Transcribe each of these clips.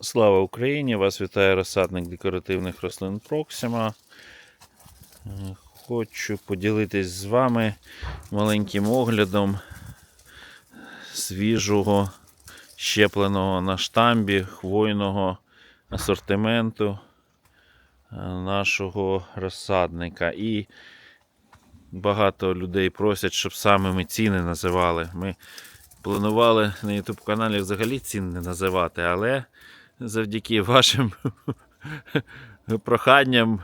Слава Україні! Вас вітає розсадник декоративних рослин Проксима. Хочу поділитись з вами маленьким оглядом свіжого щепленого на штамбі хвойного асортименту е, нашого розсадника. І багато людей просять, щоб саме ми ціни називали. Ми планували на YouTube каналі взагалі цін не називати, але завдяки вашим проханням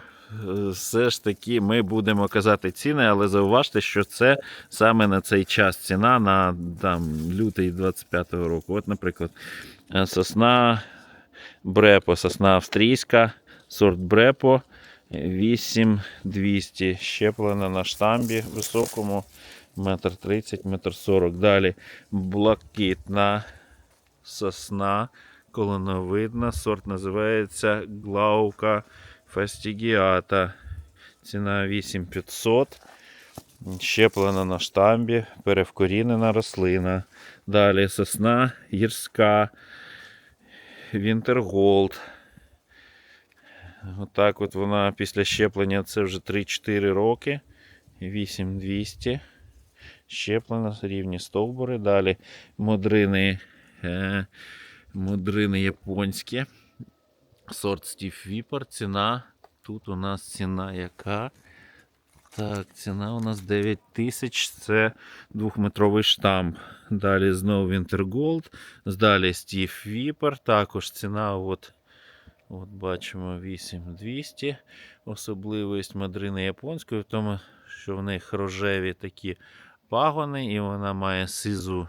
все ж таки ми будемо казати ціни, але зауважте, що це саме на цей час ціна на там, лютий 25-го року. От, наприклад, сосна Брепо, сосна австрійська, сорт Брепо 8200 щеплена на штамбі високому, метр 30, метр 40. Далі блакитна сосна колоновидна. Сорт називається Глаука фастігіата. Ціна 8500. Щеплена на штамбі, перевкорінена рослина. Далі сосна гірська, Вінтерголд. Отак от вона після щеплення це вже 3-4 роки. 8200. Щеплена, рівні стовбури. Далі модрини. Мудрини японські. Сорт Стів Віпер. Ціна. Тут у нас ціна яка? Так, ціна у нас 9 тисяч. Це двохметровий штамп. Далі знову Вінтерголд. Далі Стів Віпер. Також ціна. От, от бачимо 8200. Особливість мадрини японської в тому, що в них рожеві такі пагони, і вона має сизу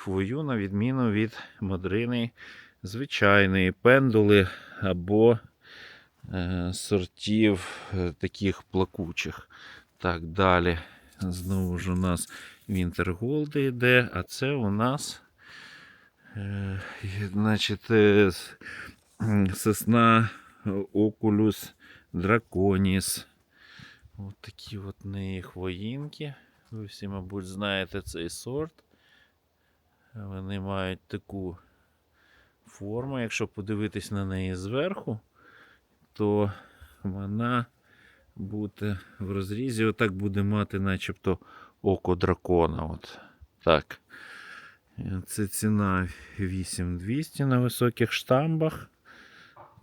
хвою, на відміну від мадрини звичайної пендули або е, сортів е, таких плакучих. Так, далі. Знову ж у нас Вінтерголди йде, а це у нас е, значить, е, сосна Окулюс Драконіс. Ось такі от неї хвоїнки. Ви всі, мабуть, знаєте цей сорт. Вони мають таку форму. Якщо подивитись на неї зверху, то вона буде в розрізі, отак буде мати начебто око дракона. От. Так. Це ціна 8200 на високих штамбах.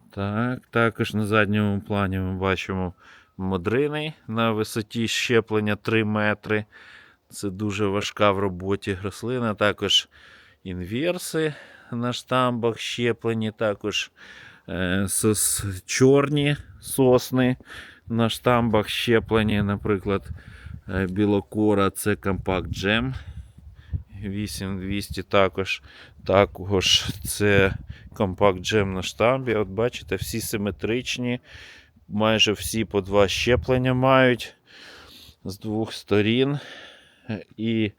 Так, також на задньому плані ми бачимо модрини на висоті щеплення 3 метри. Це дуже важка в роботі рослина. Також інверси на штамбах щеплені, також е, чорні сосни на штамбах щеплені. Наприклад, е, білокора це компакт джем 8200 також. Також це компакт джем на штамбі. От бачите, всі симетричні, майже всі по два щеплення мають з двох сторін. І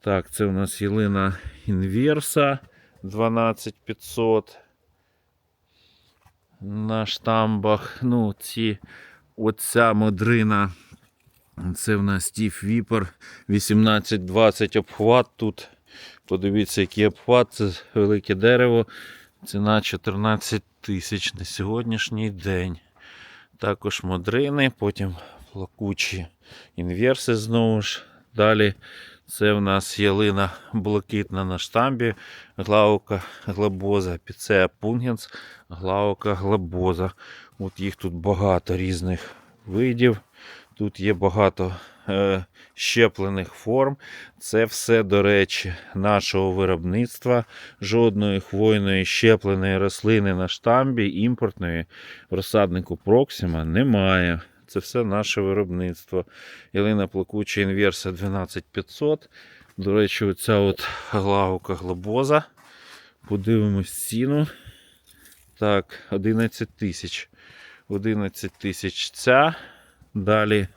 так, це у нас ялина інверса 12500 на штамбах. Ну, ці, оця модрина. Це в нас Стів Віпер 1820 обхват тут. Подивіться, який обхват, це велике дерево. Ціна 14 тисяч на сьогоднішній день. Також модрини, потім плакучі інверси знову ж. Далі це в нас ялина блакитна на штамбі, глаука глобоза, піцея пунгенс, глаука глобоза. От їх тут багато різних видів. Тут є багато е, щеплених форм. Це все, до речі, нашого виробництва. Жодної хвойної щепленої рослини на штамбі імпортної в розсаднику Проксима немає. Це все наше виробництво. Ялина плакуча інверса 12500. До речі, оця от глаука глобоза. Подивимось ціну. Так, 11 тисяч. 11 тисяч ця. Далі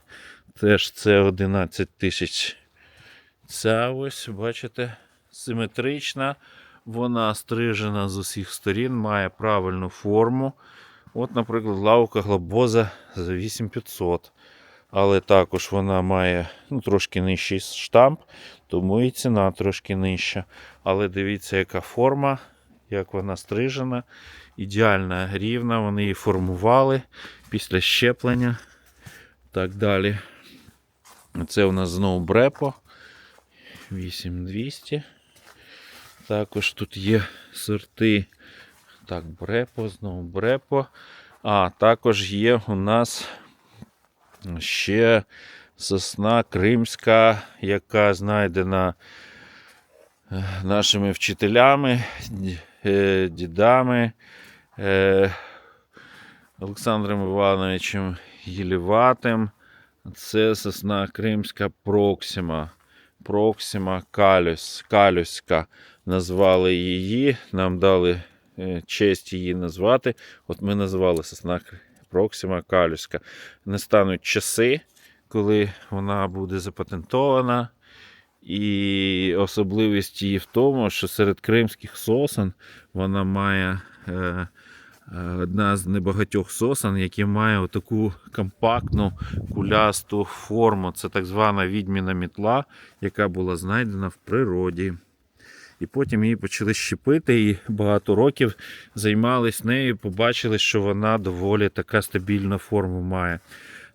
теж це 11 тисяч. Ця ось, бачите, симетрична. Вона стрижена з усіх сторін, має правильну форму. От, наприклад, лавка глобоза за 8500. Але також вона має ну, трошки нижчий штамп, тому і ціна трошки нижча. Але дивіться, яка форма, як вона стрижена. Ідеальна рівна, вони її формували після щеплення. Так далі. Це у нас знову брепо. 8200. Також тут є сорти. Так, брепо, знову брепо. А також є у нас ще сосна кримська, яка знайдена е, нашими вчителями, е, дідами е, Олександром Івановичем Єліватим. Це сосна кримська Проксима. Проксима Калюс, Калюська. Назвали її, нам дали честь її назвати. От ми назвали сосна Проксима Калюська. Не стануть часи, коли вона буде запатентована. І особливість її в тому, що серед кримських сосен вона має е, е, одна з небагатьох сосен, які має таку компактну кулясту форму. Це так звана відьміна мітла, яка була знайдена в природі. І потім її почали щепити, і багато років займались нею, побачили, що вона доволі така стабільна форму має.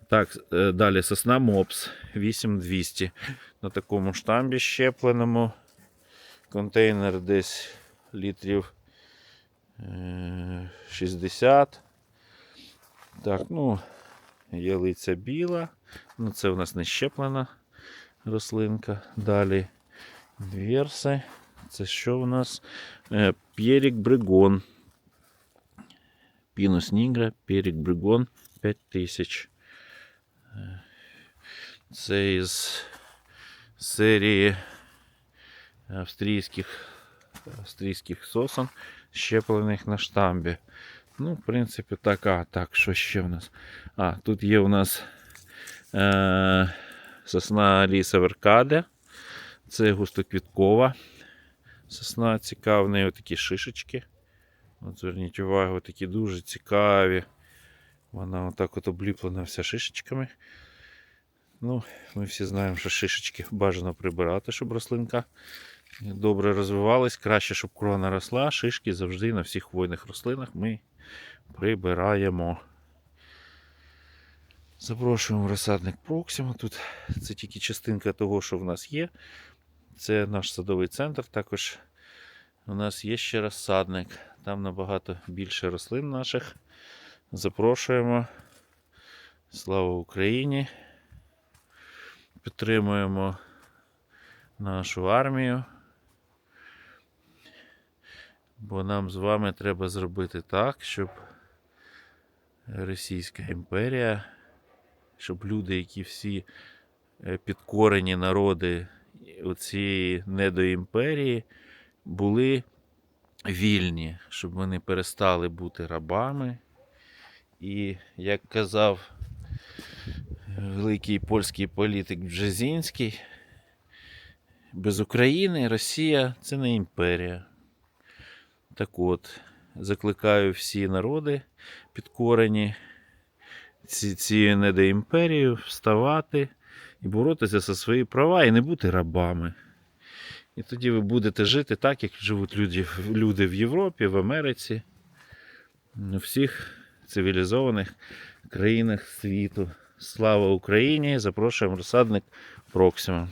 Так, е, далі сосна Мопс 8200. На такому штамбі щепленому. Контейнер десь літрів е, 60. Так, ну, ялиця біла. Ну, це у нас не щеплена рослинка. Далі Верси. Це що у нас? П'єрік Бригон. Пінус Нігра, П'єрік Бригон 5000. Е, Це із серії австрійських, австрійських сосен, щеплених на штамбі. Ну, в принципі, така. Так, що ще в нас? А, тут є у нас е, сосна Ліса Веркаде. Це густоквіткова сосна цікава, в неї такі шишечки. От зверніть увагу, такі дуже цікаві. Вона отак от обліплена вся шишечками. Ну, ми всі знаємо, що шишечки бажано прибирати, щоб рослинка добре розвивалась. Краще, щоб крона росла. Шишки завжди на всіх хвойних рослинах ми прибираємо. Запрошуємо в розсадник Проксима. Тут це тільки частинка того, що в нас є. Це наш садовий центр. Також у нас є ще розсадник. Там набагато більше рослин наших. Запрошуємо. Слава Україні! Підтримуємо нашу армію. Бо нам з вами треба зробити так, щоб Російська імперія, щоб люди, які всі е, підкорені народи цієї недоімперії, були вільні, щоб вони перестали бути рабами. І, як казав великий польський політик Бжезінський, без України Росія це не імперія. Так от, закликаю всі народи підкорені цією недоімперією вставати і боротися за свої права і не бути рабами. І тоді ви будете жити так, як живуть люди, люди в Європі, в Америці, у всіх цивілізованих країнах світу. Слава Україні! Запрошуємо розсадник Проксима.